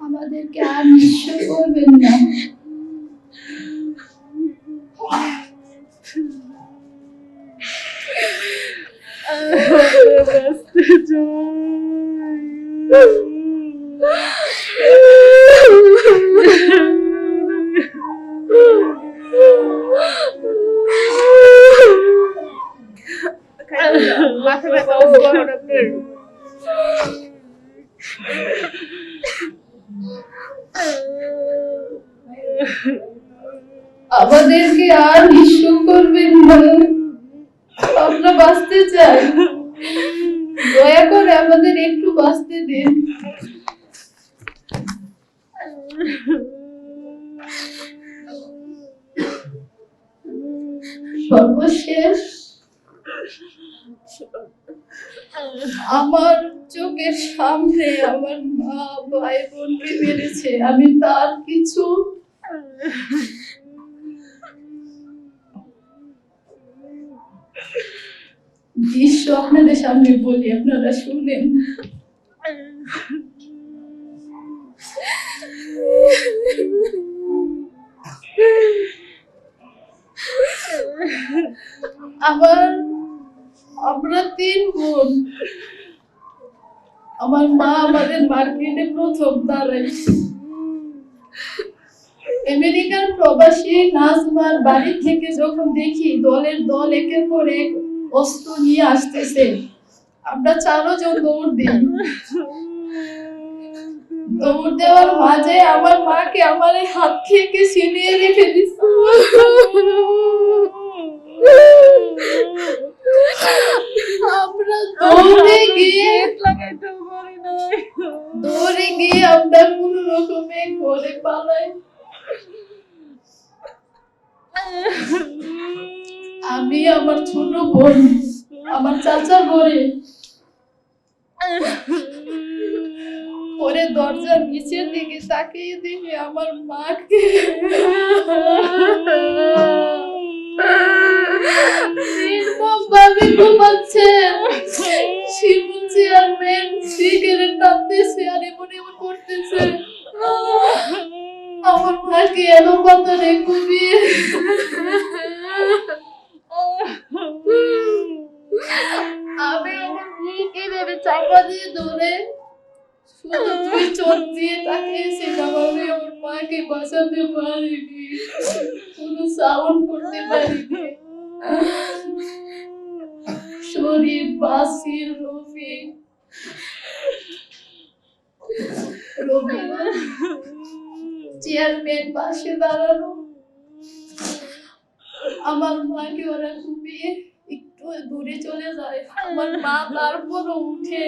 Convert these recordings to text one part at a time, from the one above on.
আমাদেরকে আর নিঃস্ব করবেন না। মাথা ব্যথা বড় ডক্টর আমাদেরকে আর নিঃস্ব করবেন না। আমরা বাঁচতে চাই। দয়া করে আমাদের একটু বাঁচতে দিন। সর্বশেষ আমার চোখের সামনে আমার মা ভাই বোনকে মেরেছে, আমি তার কিছু দৃশ্য আপনাদের সামনে বলি, আপনারা শুনেন। আমার আমরা তিন বোন। আমার মা আমাদের মার্কেটে প্রথম দাঁড়ায় আমেরিকার প্রবাসী নাজমার বাড়ি থেকে যখন দেখি দলের দল একের পর এক অস্ত্র নিয়ে আসতেছে, আমরা চারজন দৌড় দিই। দৌড় দেওয়ার মাঝে আমার মাকে আমার হাত থেকে ছিনিয়ে রেখে দিচ্ছে আমরা দৌড়ে গিয়ে লাগাইতে পারি নাই। দৌড়ে গিয়ে আমরা কোনো রকমে ঘরে পালাই। আমি আমার ছোট বোন আমার চাচা ঘরে। পরে দরজার নিচের দিকে তাকিয়ে দেখি আমার মাকে। নির্মম ভাবে ঘুমাচ্ছে শিমুল চেয়ারম্যান সিগারেট টানতেছে আর এমন এমন করতেছে। আমার মাকে এলো পাতারে ঘুমিয়ে আমি আমার মেয়েকে ভেবে চাপা দিয়ে ধরে। শুধু তুই চোখ দিয়ে তাকিয়েছিলাম আমি আমার মাকে বাঁচাতে পারিনি। কোনো সাউন্ড করতে পারিনি। শরীর বাসির রফি রবি। চেয়ারম্যান পাশে দাঁড়ানো আমার মাকে ওরা ঘুমিয়ে একটু দূরে চলে যায়। আমার মা তারপরও উঠে।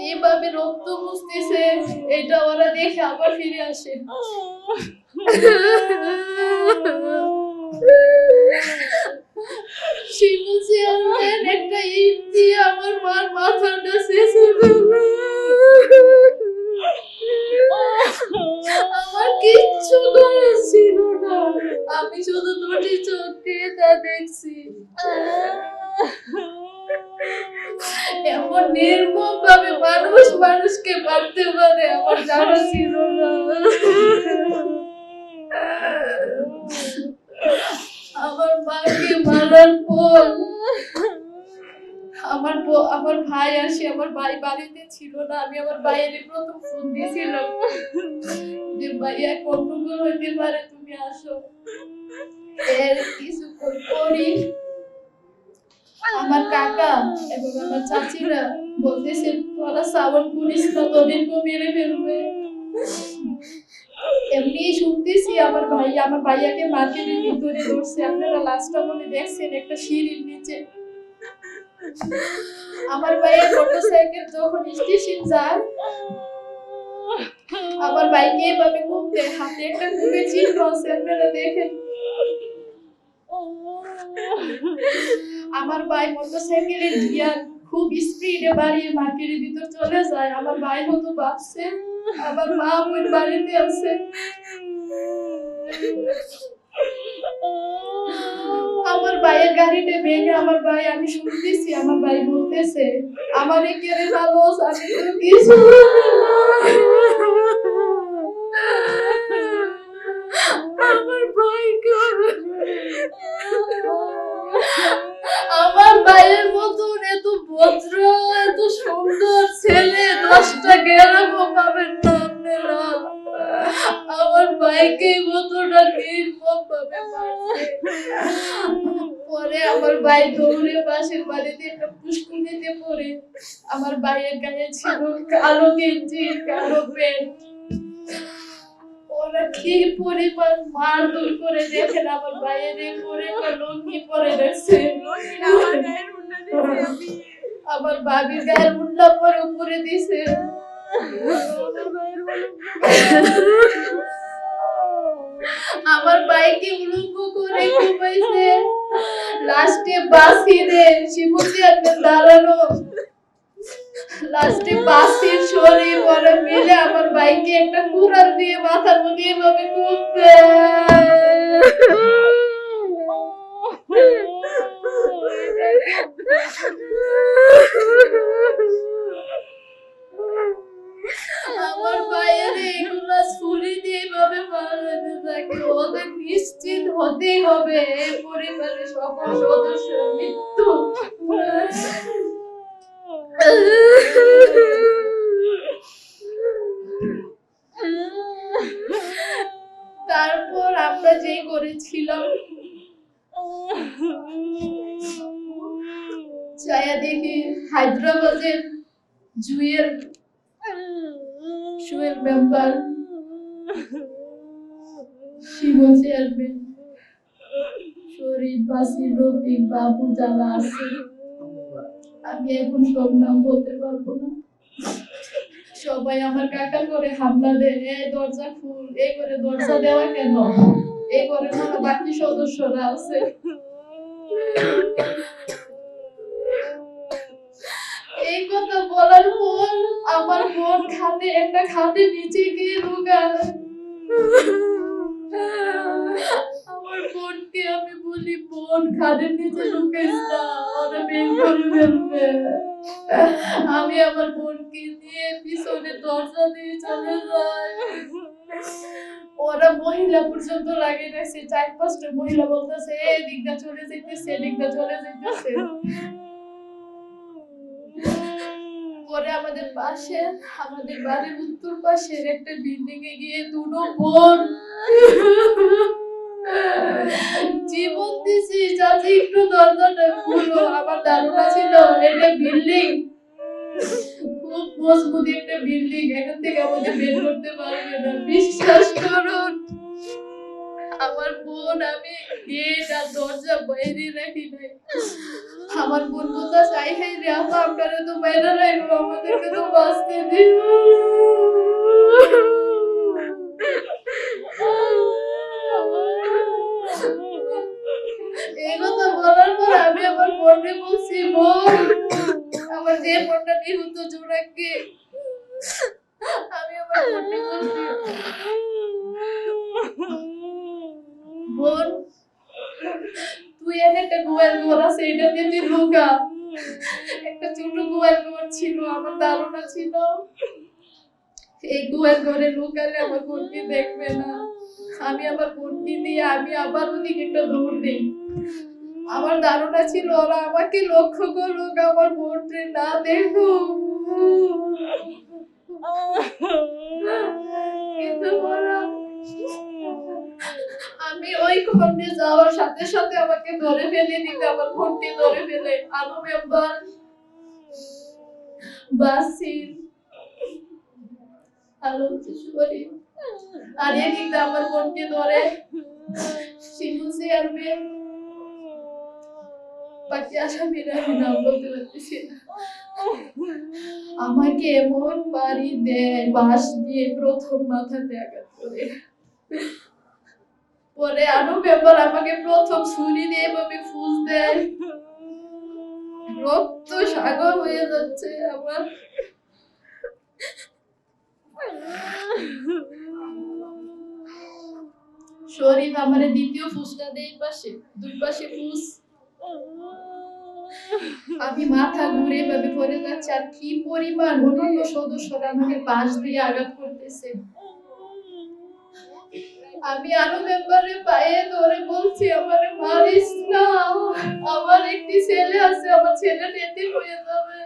এইভাবে রক্ত মুছতেছে, এটা ওরা দেখে আবার ফিরে আসে। শিবু চেয়ারম্যান একটা ইট দিয়ে আমার মার মাথাটা শেষে আমার কিচ্ছু করার ছিল না। আমি শুধু দুটি চোখ দিয়ে তা দেখছি। এমন নির্মম ভাবে মানুষ মানুষকে মারতে পারে আমার জানা ছিল না আমার মাকে পর আমার আমার ভাই আসে আমার ভাই বাড়িতে ছিল না, আমি আমার ভাইয়ের প্রথম ফোন দিয়েছিলাম। যে, ভাইয়া গন্ডগোল হইতে পারে তুমি আসো। এর কিছুক্ষণ পরই আমার কাকা এবং আমার চাচিরা বলতেছে, তোরা সাবন করিস না তোদেরকে মেরে ফেলবে। এমনি শুনতেছি, আমার ভাই, আমার ভাইয়াকে মার্কেটের ভিতরে ধরছে। আপনারা লাস্টটা মনে দেখছেন একটা সিঁড়ির নিচে। আমার ভাইয়ের মোটরসাইকেল যখন স্টেশন যায়, আমার বাইকে এভাবে ঘুরতে হাতে একটা ঘুরে চিহ্ন আছে, আপনারা দেখেন। আমার ভাই মোটরসাইকেলের গিয়ার খুব স্পিডে বাড়িয়ে মার্কেটের ভিতর চলে যায়। আমার ভাই হতো ভাবছে আমার মা আমার বাড়িতে আছে আমার ভাইয়ের গাড়িতে ভেঙে আমার ভাই আমি শুনতেছি আমার ভাই বলতেছে আমার কেড়ে ভালো আমি কিছু আমার ভাই আমার ভাইয়ের ভাইকে ভাবে পরে আমার ভাই দৌড়ে পাশের বাড়িতে একটা পুষ্কুনিতে পড়ে। আমার ভাইয়ের গায়ে ছিল কালো গেঞ্জি কালো প্যান্ট। ওরা কি করে আমার লুঙ্গি পরে রাখছে আমার বাবির গায়ের উল্লা পরে উপরে দিছে আমার বাইকে উলঙ্গ করে ঘুমাইছে। লাস্টে বাসিরে শিবুজি আপনি দাঁড়ানো লাস্টে বাসির শরীর পরে মিলে আমার বাইকে একটা কুড়াল দিয়ে মাথার মুখে এভাবে ঘুমবে আমার ভাইয়ের এগুলা ছুরি দিয়ে এভাবে মারাতে থাকে ওদের নিশ্চিত হতেই হবে এই পরিবারের সকল সদস্যের মৃত্যু তারপর আমরা যেই করেছিলাম। ছায়া দেখি হায়দ্রাবাদের জুয়েল জুয়েল মেম্বার, শিব চেয়ারম্যান, শরীফ, বাসির, রফিক, বাবু যারা আছে, আমি এখন সব নাম বলতে পারব না। সবাই আমার কাকা করে হামলা দেয় এই দরজা খুল এই করে দরজা দেওয়া কেন? এই করে না বাকি সদস্যরা আছে। এই কথা বলার পর আমার বোন খাতে একটা খাতে নিচে গিয়ে ঢোকায় আমার বোনকে আমি বলি, বোন খাদের নিচে না, ওরা বের ফেলবে। আমি আমার বোনকে নিয়ে পিছনে দরজা দিয়ে চলে যাই। ওরা মহিলা পর্যন্ত লাগে রাখছে চার পাঁচটা মহিলা বলতেছে এই দিকটা চলে যাইতেছে এদিকটা চলে যাইতেছে পরে আমাদের পাশে, আমাদের বাড়ির উত্তর পাশের একটা বিল্ডিং এ গিয়ে দুটো বোন। জীবন দিছি চাচি একটু দরজাটা খুলো। আমার ধারণা ছিল এটা বিল্ডিং খুব মজবুত একটা বিল্ডিং এখান থেকে আমাদের বের করতে পারবে না। বিশ্বাস করুন, আমার বোন, আমি গেট আর দরজা বাইরে রাখি নাই। আমার বোন কোথা চাই হাই রে, আপা, আপনারা তো বাইরে রাখব আমাদেরকে তো বাঁচতে দিন এই কথা বলার পর আমি আমার বোনকে বলছি বোন আমার যে বোনটা নিহুত জোড়াকে আমি আমার বোনকে বলছি বোন তুই এনে একটা গোয়াল ঘর আছে এটা দিয়ে তুই লুকা একটা ছোট গোয়াল ঘর ছিল আমার ধারণা ছিল। এই গোয়াল ঘরে লুকালে আমার বোনকে দেখবে না। আমি আমার বোনকে দিয়ে আমি আবার ওদিকে একটা দৌড় দিই। আমার ধারণা ছিল ওরা আমাকে লক্ষ্য করুক আমার বোনকে না দেখুক। কিন্তু ওরা আমি ওই খন্ডে যাওয়ার সাথে সাথে আমাকে ধরে ফেলে দিতে, আমার ফোনটি ধরে ফেলে। আলু মেম্বার বাসির আলু কিশোরী আর এদিকে আমার বোনকে ধরে শিশু চেয়ারম্যান। বাকি আসামিরা নাম বলতে পারতেছি না। আমাকে এমন বাড়ি দেয়, বাঁশ দিয়ে প্রথম মাথাতে আঘাত করে। পরে আরও ব্যাপার আমাকে প্রথম ছুরি দিয়ে এভাবে ফুস দেয়। রক্ত সাগর হয়ে যাচ্ছে আমার। শরীর আমার দ্বিতীয় ফুসটা দেয় পাশে, দুই পাশে ফুস। আমি মাথা ঘুরে এভাবে পড়ে যাচ্ছে আর কি পরিমাণ অন্যান্য সদস্যরা আমাকে পাশ দিয়ে আঘাত করতেছে। আমি আরও মেম্বারে পায়ে ধরে বলছি, আমার মারিস না। আমার একটি ছেলে আছে, আমার ছেলে নেতে হয়ে যাবে।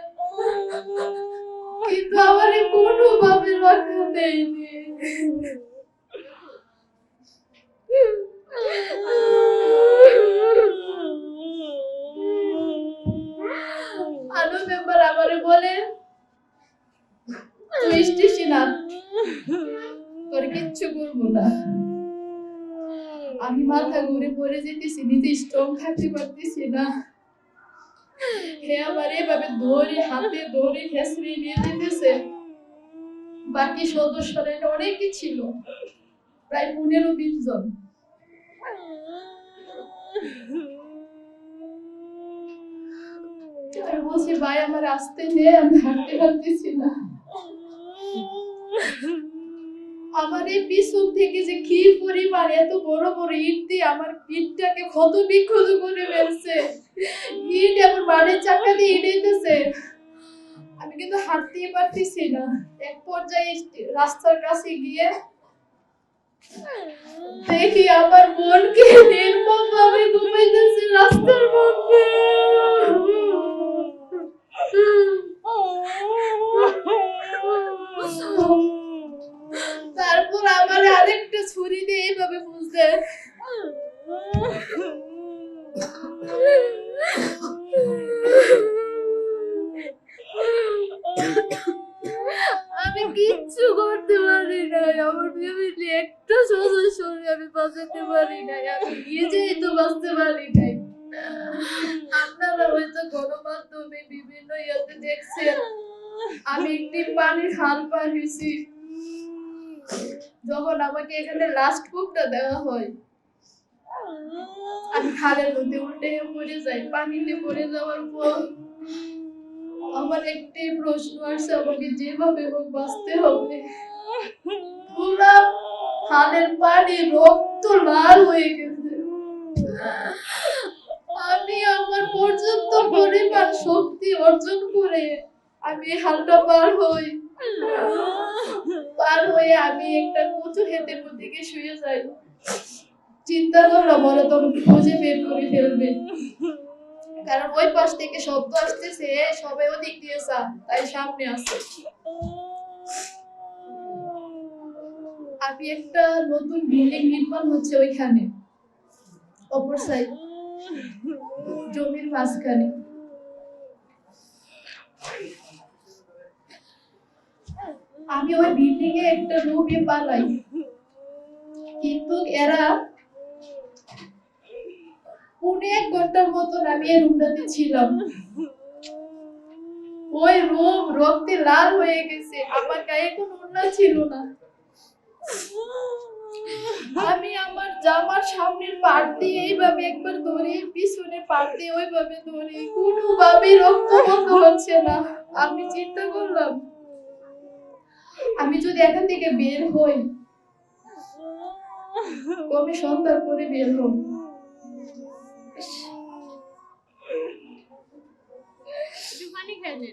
কিন্তু আমার কোনো ভাবে রাখা দেয়নি। আরও মেম্বার আমারে বলে, তুই স্টেশন তোর কিচ্ছু করব না। আমি মাথা ঘুরে পড়ে যেতেছি, নিজে স্ট্রং থাকতে পারতেছি না। হে আমার এভাবে ধরে, হাতে ধরে খেসড়ে নিয়ে যেতেছে। বাকি সদস্যরা অনেকই ছিল, প্রায় পনেরো বিশ জন। বলছি, ভাই, আমার আসতে নে আমি হাঁটতে পারতেছি না। আমার এই পিছন থেকে যে কি পরিমাণ এত বড় বড় ইট দিয়ে আমার পিঠটাকে ক্ষত বিক্ষত করে ফেলছে। ইট আমার বাড়ির চাকা দিয়ে ইটেছে আমি কিন্তু হাঁটতেই পারতেছি না। এক পর্যায়ে রাস্তার কাছে গিয়ে দেখি আমার বোনকে নির্মম ভাবে ঘুমাইতেছে রাস্তার মধ্যে। তারপর আমার আরেকটা ছুরি দিয়ে এইভাবে বুঝতে আমি কিচ্ছু করতে পারি নাই। আমার ফ্যামিলি একটা সদস্য আমি বাঁচাতে পারি নাই। আমি নিজেই তো বাঁচতে পারি নাই। আপনারা হয়তো গণমাধ্যমে বিভিন্ন ইয়েতে দেখছেন, আমি একটি পানির হাল পার হয়েছি। যখন আমাকে এখানে লাস্ট বুকটা দেওয়া হয়, আমি খালের মধ্যে উল্টে পড়ে যাই, পানিতে পড়ে যাওয়ার পর আমার একটাই প্রশ্ন আসছে, আমাকে যেভাবে হোক বাঁচতে হবে। পুরা খালের পানি রক্ত লাল হয়ে গেছে। আমি আমার পর্যাপ্ত পরিমাণ শক্তি অর্জন করে আমি হালটা পার হই। পার হয়ে আমি একটা কচু মধ্যে গিয়ে শুয়ে যাই। চিন্তা করলাম ওরা তখন খুঁজে বের করে ফেলবে। কারণ ওই পাশ থেকে শব্দ আসতেছে, সবাই ওদিক দিয়ে যা তাই সামনে আসছে। আমি একটা নতুন বিল্ডিং নির্মাণ হচ্ছে ওইখানে, অপর সাইড জমির মাঝখানে। আমি ওই বিল্ডিং এ একটা রুমে পালাই। কিন্তু এরা পুনে এক ঘণ্টার মতন আমি এই রুমটাতে ছিলাম। ওই রুম রক্তে লাল হয়ে গেছে। আমার গায়ে কোনো ওড়না ছিল না। আমি আমার জামার সামনের পাট দিয়ে এইভাবে একবার ধরি পিছনে পাট দিয়ে ওইভাবে ধরি। কোনোভাবে রক্ত বন্ধ হচ্ছে না। আমি চিন্তা করলাম আমি যদি এখান থেকে বের হই কবে সন্ধ্যার পরে বের হব খেয়ে।